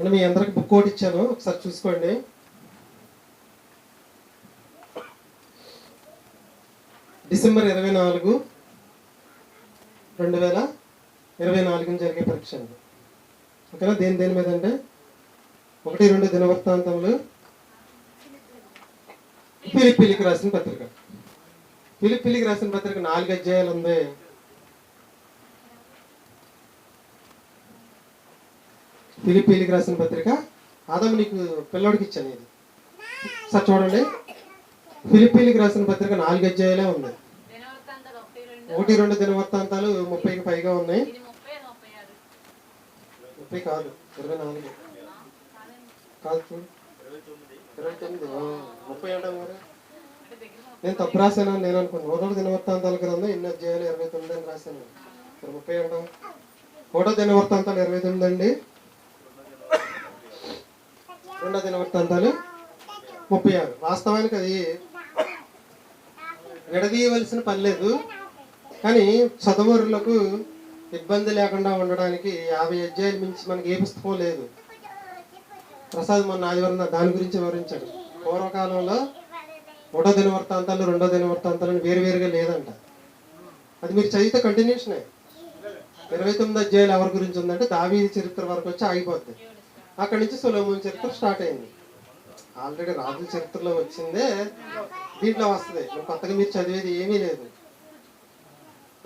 నేను మీ అందరికి బుక్ ఒకటి ఇచ్చాను. ఒకసారి చూసుకోండి. డిసెంబర్ ఇరవై నాలుగు రెండు వేల ఇరవై నాలుగున జరిగే పరీక్ష అండి. ఓకేనా? దేని దేని మీద అంటే ఒకటి రెండు దినవృత్తాంతములు. పిలిపిలికి రాసిన పత్రిక. పిలిపిలికి రాసిన పత్రిక నాలుగు అధ్యాయాలు ఉంది. పిలిపిలికి రాసిన పత్రిక ఆదాము నీకు పిల్లోడికి ఇచ్చాను ఇది. సార్ చూడండి. ఫిలిపీలకు రాసిన పత్రిక నాలుగు అధ్యాయాలే ఉంది ఒకటి రెండు దినవృత్తాంతాలు ముప్పైకి పైగా ఉన్నాయి. ముప్పై కాదు ఇరవై నాలుగు. కాదు చూడు. ఇరవై తొమ్మిది ముప్పై అంటాం నేను తప్పు రాశాను నేను అనుకున్నాను. ఒకటో దినవృత్తాంతాల గ్రంథం ఎన్ని అధ్యాయాలు? ఇరవై తొమ్మిది అని రాశాను. ఇక్కడ ముప్పై అంటాం ఒకటో దినవృత్తాంతాలు ఇరవై తొమ్మిది అండి. రెండో దినవృత్తాంతాలు ముప్పై ఆరు. వాస్తవానికి అది విడదీయవలసిన పని లేదు. కానీ చదువురులకు ఇబ్బంది లేకుండా ఉండడానికి యాభై అధ్యాయులు మించి మనకి ఏ పుస్తకం లేదు. ప్రసాద్ మొన్న ఆదివారం దాని గురించి వివరించాడు. పూర్వకాలంలో ఒకటో దిన వృత్తాంతాలు రెండో దిన వృత్తాంతాలు వేరువేరుగా లేదంట. అది మీరు చదివితే కంటిన్యూషనే. ఇరవై తొమ్మిది అధ్యాయులు ఎవరి గురించి ఉందంటే దావీ చరిత్ర వరకు వచ్చి ఆగిపోద్ది. అక్కడి నుంచి సొలోమోన్ చరిత్ర స్టార్ట్ అయింది. ఆల్రెడీ రాజుల చరిత్రలో వచ్చిందే దీంట్లో వస్తుంది. కొత్తగా మీరు చదివేది ఏమీ లేదు.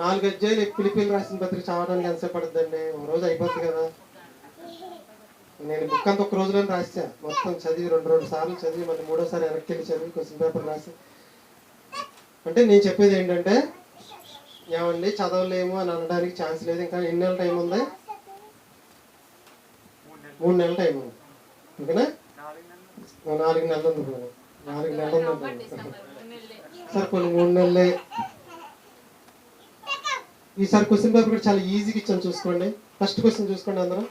నాలుగు అధ్యాయులు పిలిపిలు రాసిన పత్రిక చదవడానికి ఎంతసేపు పడుతుందండి? ఒక రోజు అయిపోద్ది కదా. నేను బుక్ అంతా ఒక రోజులో రాసా. మొత్తం చదివి రెండు రెండు సార్లు చదివి మళ్ళీ మూడోసారి వెనక్కి వెళ్ళి చదివి క్వశ్చన్ పేపర్ రాసి. అంటే నేను చెప్పేది ఏంటంటే ఏమండి చదవలేము అని అనడానికి ఛాన్స్ లేదు. ఇంకా ఎన్ని నెలల టైం ఉంది? మూడు నెలల టైం ఉంది. ఓకేనా నాలుగు నెలలు ఉంది నాలుగు నెలలు ఉంది సార్ కొన్ని మూడు నెలలే. ఈసారి క్వశ్చన్ పేపర్ కూడా చాలా ఈజీగా ఇచ్చాను చూసుకోండి. ఫస్ట్ క్వశ్చన్ చూసుకోండి అందరం.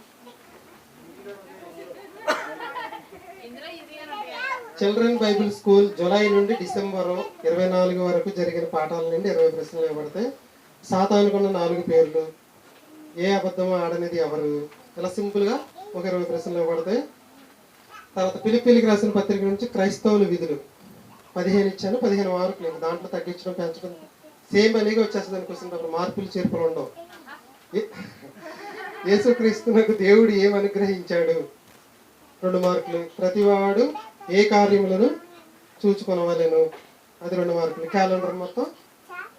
చిల్డ్రన్ బైబిల్ స్కూల్ జూలై నుండి డిసెంబర్ ఇరవై నాలుగు వరకు జరిగిన పాఠాల నుండి ఇరవై ప్రశ్నలు ఇవ్వబడతాయి సాతానుకున్న నాలుగు పేర్లు. ఏ అబద్ధం ఆడనేది ఎవరు? ఇలా సింపుల్గా ఒక ఇరవై ప్రశ్నలు ఇవ్వబడతాయి. తర్వాత పిలిపిలికి రాసిన పత్రిక నుంచి క్రైస్తవుల విధులు. పదిహేను ఇచ్చాను పదిహేను మార్కులు నేను. దాంట్లో తగ్గించడం పెంచడం సేమ్ అనేగా వచ్చేస్తుంది క్వశ్చన్ పేపర్ మార్పులు చేర్పులు ఉండవు. యేసుక్రీస్తునకు దేవుడు ఏం అనుగ్రహించాడు? రెండు మార్కులు. ప్రతివాడు ఏ కార్యములను చూచుకొనవలెను? అది రెండు మార్కులు. క్యాలెండర్ మొత్తం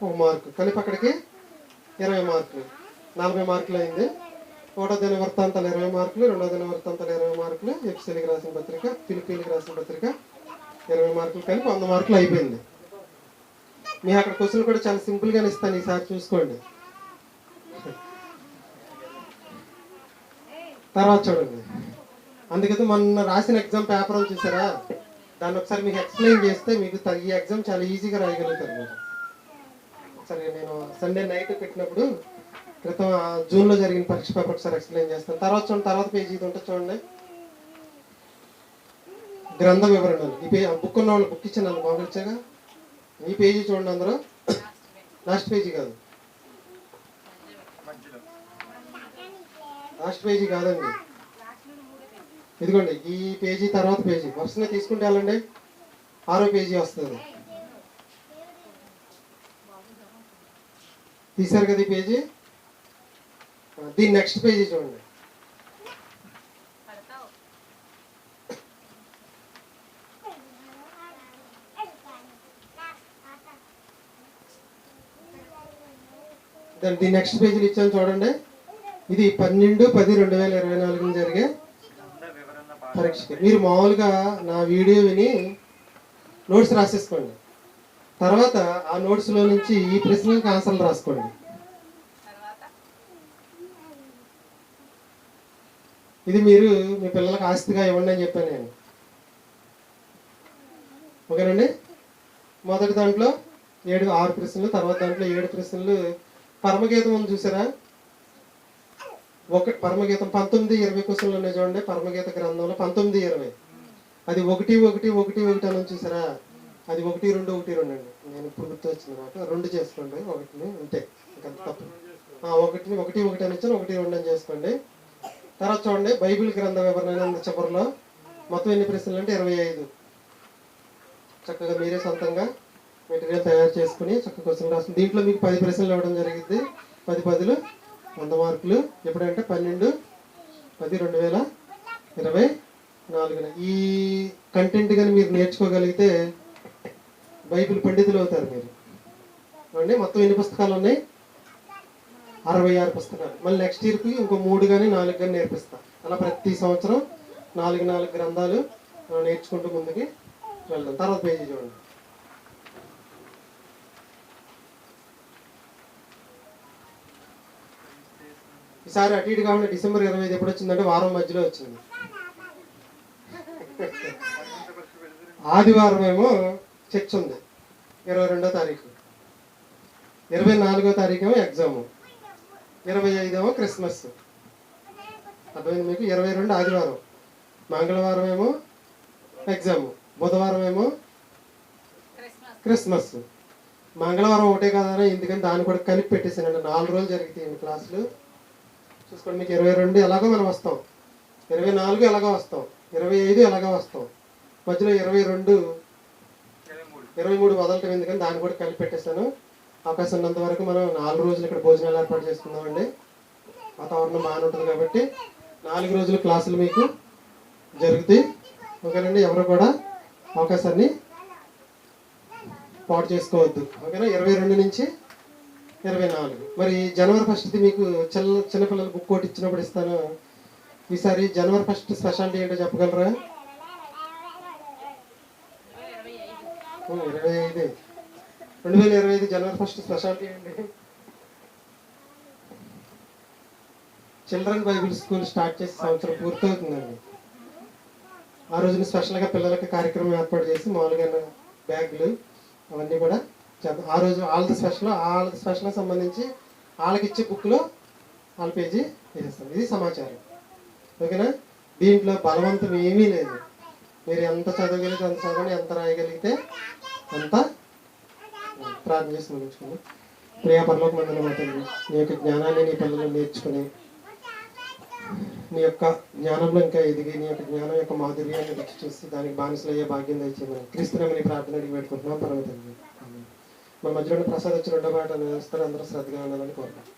ఒక మార్కు. కలిపి అక్కడికి ఇరవై మార్కులు. నలభై మార్కులు అయింది. ఒకటో దిన వృత్తాంతాలు ఇరవై మార్కులు రెండో దిన వృత్తాంతాలు ఇరవై మార్కులు ఎఫ్సీలకి రాసిన పత్రిక ఫిలిపీన్కి రాసిన పత్రిక ఇరవై మార్కులు కలిపి వంద మార్కులు అయిపోయింది. మీ అక్కడ క్వశ్చన్ కూడా చాలా సింపుల్గానే ఇస్తాను ఈసారి చూసుకోండి. తర్వాత చూడండి. అందుకని మొన్న రాసిన ఎగ్జామ్ పేపర్ చూసారా? దాన్ని ఒకసారి మీకు ఎక్స్ప్లెయిన్ చేస్తే మీకు ఈ ఎగ్జామ్ చాలా ఈజీగా రాయగలుగుతారు మీరు. సరే నేను సండే నైట్ పెట్టినప్పుడు క్రితం జూన్లో జరిగిన పరీక్ష పేపర్ ఒకసారి ఎక్స్ప్లెయిన్ చేస్తాను. తర్వాత చూడండి తర్వాత పేజీ ఇది ఉంటుంది చూడండి. గ్రంథ వివరణలు. ఈ పే బుక్ ఉన్న వాళ్ళు బుక్ ఇచ్చాను మామూలు ఇచ్చాగా ఈ పేజీ చూడండి అందరూ. లాస్ట్ పేజీ కాదు. లాస్ట్ పేజీ కాదండి. ఇదిగోండి ఈ పేజీ తర్వాత పేజీ వరుసనే తీసుకుంటే వెళ్ళండి. ఆరో పేజీ వస్తుంది. తీసారు కదా ఈ పేజీ దీని నెక్స్ట్ పేజీ చూడండి. దాని దీని నెక్స్ట్ పేజీలు ఇచ్చాను చూడండి. ఇది పన్నెండు పది రెండు వేల ఇరవై నాలుగున జరిగే పరీక్షకి. మీరు మామూలుగా నా వీడియో విని నోట్స్ రాసేసుకోండి. తర్వాత ఆ నోట్స్లో నుంచి ఈ ప్రశ్నలకు ఆన్సర్లు రాసుకోండి. ఇది మీరు మీ పిల్లలకు ఆస్తిగా ఇవ్వండి అని చెప్పాను నేను. ఓకేనండి? మొదటి దాంట్లో ఏడు ఆరు ప్రశ్నలు తర్వాత దాంట్లో ఏడు ప్రశ్నలు. పరమగీతం ఉంది చూసారా? ఒక పరమగీతం పంతొమ్మిది ఇరవై క్వశ్చన్లు ఉన్నాయి చూడండి. పరమగీత గ్రంథంలో పంతొమ్మిది ఇరవై. అది ఒకటి ఒకటి ఒకటి ఒకటి అని చూసారా? అది ఒకటి రెండు ఒకటి రెండు అండి. నేను ఇప్పుడు గుర్తు మాట. రెండు చేసుకోండి ఒకటిని ఉంటే ఇంకా తప్పు. ఆ, ఒకటిని ఒకటి ఒకటి అని వచ్చాను ఒకటి రెండు అని చేసుకోండి. తర్వాత చూడండి బైబిల్ గ్రంథ వివరణ ఉంది చివరిలో? మొత్తం ఎన్ని ప్రశ్నలు అంటే ఇరవై ఐదు. చక్కగా మీరే సొంతంగా మెటీరియల్ తయారు చేసుకుని చక్కగా క్వశ్చన్ రాస్తుంది దీంట్లో మీకు పది ప్రశ్నలు ఇవ్వడం జరిగింది. పది పదులు వంద మార్కులు ఎప్పుడంటే పన్నెండు పది రెండు వేల ఇరవై నాలుగున. ఈ కంటెంట్ కానీ మీరు నేర్చుకోగలిగితే బైబిల్ పండితులు అవుతారు మీరు. చూడండి మొత్తం ఎన్ని పుస్తకాలు ఉన్నాయి? అరవై ఆరు పుస్తకాలు. మళ్ళీ నెక్స్ట్ ఇయర్కి ఇంకో మూడు కానీ నాలుగు కానీ నేర్పిస్తాను అలా ప్రతి సంవత్సరం నాలుగు నాలుగు గ్రంథాలు నేర్చుకుంటూ ముందుకి వెళ్దాం. తర్వాత పేజీ చూడండి. ఈసారి అటు ఇటు కాకుండా డిసెంబర్ ఇరవై ఐదు ఎప్పుడు వచ్చిందంటే వారం మధ్యలో వచ్చింది. ఆదివారం ఏమో చర్చ్ ఉంది. ఇరవై రెండో తారీఖు. ఇరవై నాలుగో తారీఖు ఏమో ఎగ్జాము. ఇరవై ఐదేమో క్రిస్మస్. అర్థమైంది మీకు? ఇరవై రెండు ఆదివారం. మంగళవారం ఏమో ఎగ్జామ్. బుధవారం ఏమో క్రిస్మస్. మంగళవారం ఒకటే కదా ఎందుకని దాన్ని కూడా కలిపి పెట్టేసానండి నాలుగు రోజులు జరుగుతాయి క్లాసులు? చూసుకోండి మీకు ఇరవై రెండు ఎలాగో మనం వస్తాం. ఇరవై నాలుగు ఎలాగో వస్తాం. ఇరవై ఐదు ఎలాగో వస్తాం. మధ్యలో ఇరవై రెండు ఇరవై మూడు వదలటం ఎందుకని దాన్ని కూడా కలిపి పెట్టేశాను అవకాశం ఉన్నంత వరకు మనం నాలుగు రోజులు ఇక్కడ భోజనాలు ఏర్పాటు చేసుకుందామండి. వాతావరణం బాగానే ఉంటుంది కాబట్టి నాలుగు రోజులు క్లాసులు మీకు జరుగుతాయి. ఓకేనండి? ఎవరు కూడా అవకాశాన్ని పాటు చేసుకోవద్దు. ఓకేనా? ఇరవై రెండు నుంచి ఇరవై నాలుగు. మరి జనవరి ఫస్ట్ది మీకు చిన్న చిన్నపిల్లల బుక్ ఒకటి ఇచ్చినప్పుడు ఇస్తాను. ఈసారి జనవరి ఫస్ట్ స్పెషాలిటీ ఏంటో చెప్పగలరా? ఇరవై ఐదు. రెండు వేల ఇరవై ఐదు జనవరి ఫస్ట్ స్పెషాలిటీ అండి చిల్డ్రన్ బైబిల్ స్కూల్ స్టార్ట్ చేసి సంవత్సరం పూర్తవుతుందండి. ఆ రోజున స్పెషల్గా పిల్లలకి కార్యక్రమం ఏర్పాటు చేసి మామూలుగా బ్యాగులు అవన్నీ కూడా ఆ రోజు వాళ్ళది స్పెషల్ వాళ్ళ స్పెషల్కి సంబంధించి వాళ్ళకి ఇచ్చే బుక్లో వాళ్ళ పేజీ వేసేస్తాం ఇది సమాచారం. ఓకేనా? దీంట్లో బలవంతం ఏమీ లేదు. మీరు ఎంత చదవగలిగితే అంత చదవండి ఎంత రాయగలిగితే అంత ప్రార్థన చేసి ముగించుకున్నాం ప్రియా పరలోక మండలం తండ్రి నీ యొక్క జ్ఞానాన్ని నీ పిల్లలు నేర్చుకుని నీ యొక్క జ్ఞానంలో ఇంకా ఎదిగి నీ యొక్క జ్ఞానం యొక్క మాధుర్యాన్ని రక్ష చూసి దానికి బానిసలు అయ్యే భాగ్యం దయచేయమని క్రీస్తునామని ప్రార్థన అడిగి పెట్టుకుంటున్నాం పర్వతండి మన మధ్యలో ప్రసాద్ వచ్చిన రెండో పాట అందరూ శ్రద్ధగా ఉండాలని కోరుకుంటున్నాం.